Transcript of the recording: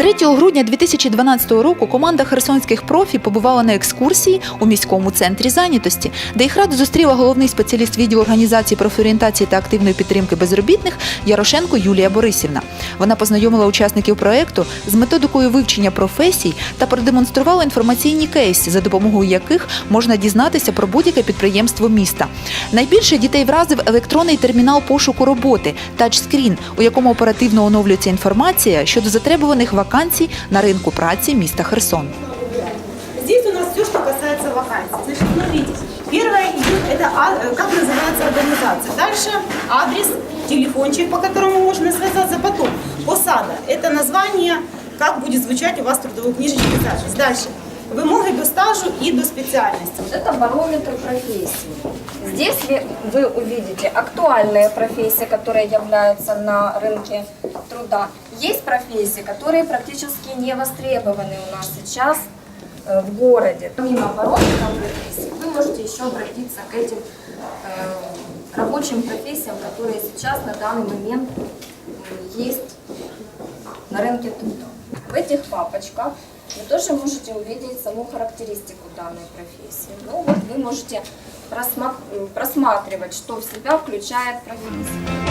3 грудня 2012 року команда херсонських профі побувала на екскурсії у міському центрі зайнятості, де їх раду зустріла головний спеціаліст відділу організації профорієнтації та активної підтримки безробітних Ярошенко Юлія Борисівна. Вона познайомила учасників проекту з методикою вивчення професій та продемонструвала інформаційні кейси, за допомогою яких можна дізнатися про будь-яке підприємство міста. Найбільше дітей вразив електронний термінал пошуку роботи тачскрін, у якому оперативно оновлюється інформація щодо затребуваних вакансій на ринку праці міста Херсон. Здесь у нас все, что касается вакансий. Значит, смотрите, первое идет, это а- э, как называется организация. Дальше адрес, телефончик, по которому можно связаться. Потом посада. Это название, как будет звучать у вас в трудовой книжечке запись. Дальше. Вымоги до стажу и до специальности. Вот это барометр профессий. Здесь вы, увидите актуальные профессии, которые являются на рынке труда. Есть профессии, которые практически не востребованы у нас сейчас э, в городе. Помимо барометра профессий, вы можете еще обратиться к этим э, рабочим профессиям, которые сейчас на данный момент э, есть на рынке труда. В этих папочках вы тоже можете увидеть саму характеристику данной профессии. Ну вот вы можете просма- просматривать, что в себя включает профессия.